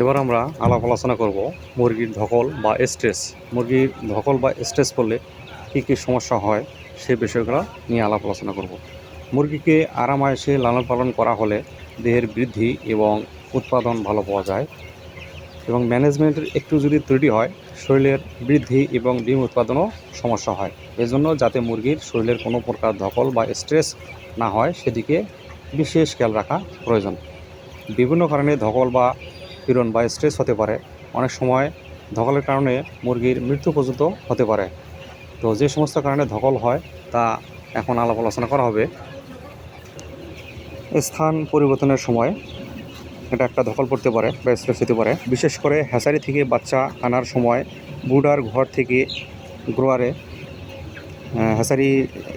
এবার আমরা আলাপ আলোচনা করব মুরগির ধকল বা স্ট্রেস মুরগির ধকল বা স্ট্রেস করলে কী কী সমস্যা হয় সে বিষয়গুলো নিয়ে আলাপ আলোচনা করব। মুরগিকে আরামায়েসে লালন পালন করা হলে দেহের বৃদ্ধি এবং উৎপাদন ভালো পাওয়া যায় এবং ম্যানেজমেন্টের একটু যদি ত্রুটি হয়, শরীরের বৃদ্ধি এবং ডিম উৎপাদনও সমস্যা হয়। এজন্য যাতে মুরগির শরীরের কোনো প্রকার ধকল বা স্ট্রেস না হয়, সেদিকে বিশেষ খেয়াল রাখা প্রয়োজন। বিভিন্ন কারণে ধকল বা পীড়ন বা স্ট্রেস হতে পারে। অনেক সময় ধকলের কারণে মুরগির মৃত্যু পর্যন্ত হতে পারে। তো যে সমস্ত কারণে ধকল হয়, তা এখন আলাপ আলোচনা করা হবে। স্থান পরিবর্তনের সময় এটা একটা ধকল পড়তে পারে বা স্ট্রেস হতে পারে। বিশেষ করে হ্যাচারি থেকে বাচ্চা আনার সময় বুডার ঘর থেকে গ্রোয়ারে হ্যাচারি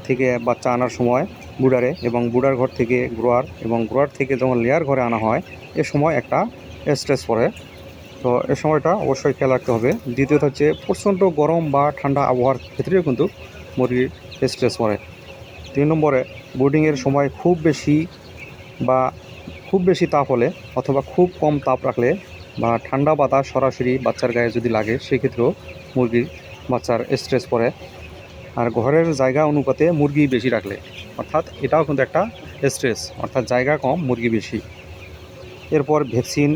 থেকে বাচ্চা আনার সময় বুডারে এবং বুডার ঘর থেকে গ্রোয়ার এবং গ্রোয়ার থেকে যখন লেয়ার ঘরে আনা হয়, এ সময় একটা স্ট্রেস পড়ে। তো এ সময়টা অবশ্যই খেয়াল রাখতে হবে। দ্বিতীয়ত হচ্ছে প্রচণ্ড গরম বা ঠান্ডা আবহাওয়ার ক্ষেত্রেও কিন্তু মুরগির স্ট্রেস পড়ে। তিন নম্বরে বোর্ডিংয়ের সময় খুব বেশি বা খুব বেশি তাপ হলে অথবা খুব কম তাপ রাখলে বা ঠান্ডা বাতাস সরাসরি বাচ্চার গায়ে যদি লাগে, সেক্ষেত্রেও মুরগির বাচ্চার স্ট্রেস পড়ে। আর ঘরের জায়গা অনুপাতে মুরগি বেশি রাখলে, অর্থাৎ এটাও কিন্তু একটা স্ট্রেস অর্থাৎ জায়গা কম, মুরগি বেশি। এরপর ভ্যাকসিন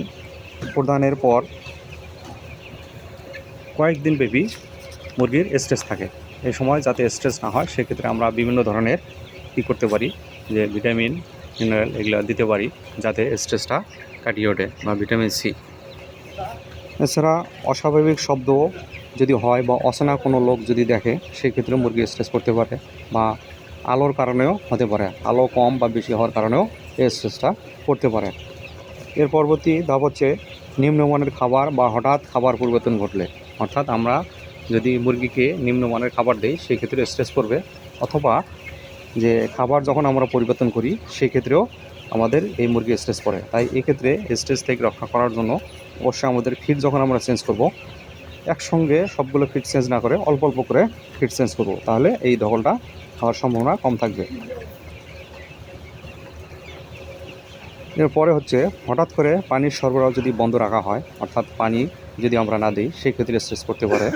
প্রদানের পর কয়েকদিন ব্যাপী মুরগির স্ট্রেস থাকে। এই সময় যাতে স্ট্রেস না হয়, সেক্ষেত্রে আমরা বিভিন্ন ধরনের কী করতে পারি, যে ভিটামিন মিনারেল এগুলো দিতে পারি, যাতে স্ট্রেসটা কাটিয়ে ওঠে, বা ভিটামিন সি এছাড়া অস্বাভাবিক শব্দ যদি হয়, বা অচেনা কোনো লোক যদি দেখে, সেক্ষেত্রে মুরগি স্ট্রেস করতে পারে, বা আলোর কারণেও হতে পারে। আলো কম বা বেশি হওয়ার কারণেও এই স্ট্রেসটা করতে পারে। এর পরবর্তী ধাপ হচ্ছে নিম্নমানের খাবার বা হঠাৎ খাবার পরিবর্তন ঘটলে, অর্থাৎ আমরা যদি মুরগিকে নিম্নমানের খাবার দিই সেক্ষেত্রে স্ট্রেস পড়বে অথবা যে খাবার যখন আমরা পরিবর্তন করি সেক্ষেত্রেও আমাদের এই মুরগি স্ট্রেস পড়ে। তাই এক্ষেত্রে স্ট্রেস থেকে রক্ষা করার জন্য অবশ্যই আমাদের ফিড যখন আমরা চেঞ্জ করব, একসঙ্গে সবগুলো ফিড চেঞ্জ না করে অল্প অল্প করে ফিড চেঞ্জ করব। তাহলে এই দখলটা খাওয়ার সম্ভাবনা কম থাকবে। এরপরে হচ্ছে হঠাৎ করে পানির সরবরাহ যদি বন্ধ রাখা হয়, অর্থাৎ পানি যদি আমরা না দিই সেক্ষেত্রে স্ট্রেস করতে পারে।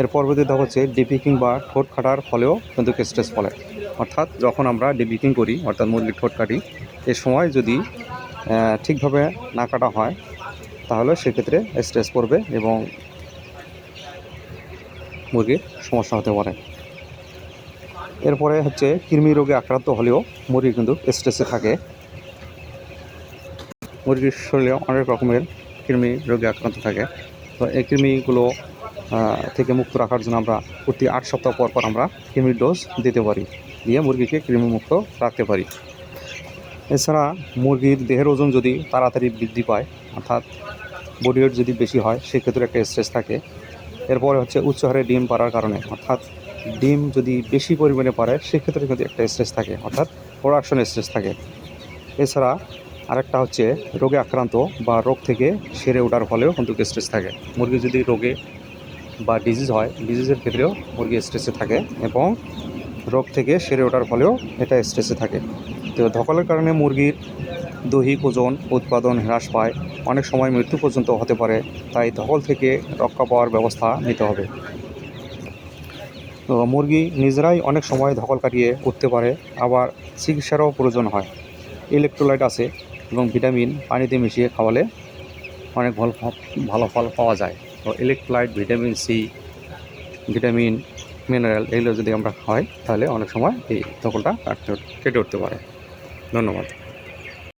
এর পরবর্তী ধাপ হচ্ছে ডিপিকিং বা ঠোঁট কাটার ফলেও কিন্তু স্ট্রেস ফলে। অর্থাৎ যখন আমরা ডিপিকিং করি, অর্থাৎ মুরগির ঠোঁট কাটি, এ সময় যদি ঠিকভাবে না কাটা হয়, তাহলে সেক্ষেত্রে স্ট্রেস পড়বে এবং মুরগির সমস্যা হতে পারে। এরপরে হচ্ছে কৃমি রোগে আক্রান্ত হলেও মুরগি কিন্তু স্ট্রেসে থাকে। মুরগির শরীরে অনেক রকমের কৃমি রোগে আক্রান্ত থাকে। তো এই কৃমিগুলো থেকে মুক্ত রাখার জন্য আমরা প্রতি আট সপ্তাহ পর পর আমরা কৃমির ডোজ দিতে পারি। দিয়ে মুরগিকে কৃমিমুক্ত রাখতে পারি। এছাড়া মুরগির দেহের ওজন যদি তাড়াতাড়ি বৃদ্ধি পায়, অর্থাৎ বডি ওয়েট যদি বেশি হয়, সেক্ষেত্রে একটা স্ট্রেস থাকে। এরপরে হচ্ছে উচ্চ হারে ডিম পাড়ার কারণে, অর্থাৎ ডিম যদি বেশি পরিমাণে পারে সেক্ষেত্রে কিন্তু একটা স্ট্রেস থাকে, অর্থাৎ প্রোডাকশন স্ট্রেস থাকে। এছাড়া আরেকটা হচ্ছে রোগে আক্রান্ত বা রোগ থেকে সেরে ওঠার ফলেও কিন্তু স্ট্রেস থাকে। মুরগি যদি রোগে বা ডিজিজ হয় ডিজিজের ক্ষেত্রেও মুরগি স্ট্রেসে থাকে এবং রোগ থেকে সেরে ওঠার ফলেও এটা স্ট্রেসে থাকে। তো ধকলের কারণে মুরগির দৈহিক ওজন, উৎপাদন হ্রাস পায়, অনেক সময় মৃত্যু পর্যন্ত হতে পারে, তাই ধকল থেকে রক্ষা পাওয়ার ব্যবস্থা নিতে হবে। তো মুরগি নিজেরাই অনেক সময় ধকল কাটিয়ে উঠতে পারে, আবার চিকিৎসারও প্রয়োজন হয়। ইলেকট্রোলাইট আছে এবং ভিটামিন পানিতে মিশিয়ে খাওয়ালে অনেক ভালো ভালো ফল পাওয়া যায়। তো electrolyte vitamin C vitamin mineral এগুলো যদি আমরা খাই তাহলে অনেক সময় এই ধকলটা কাটতে কেটে উঠতে পারে। ধন্যবাদ।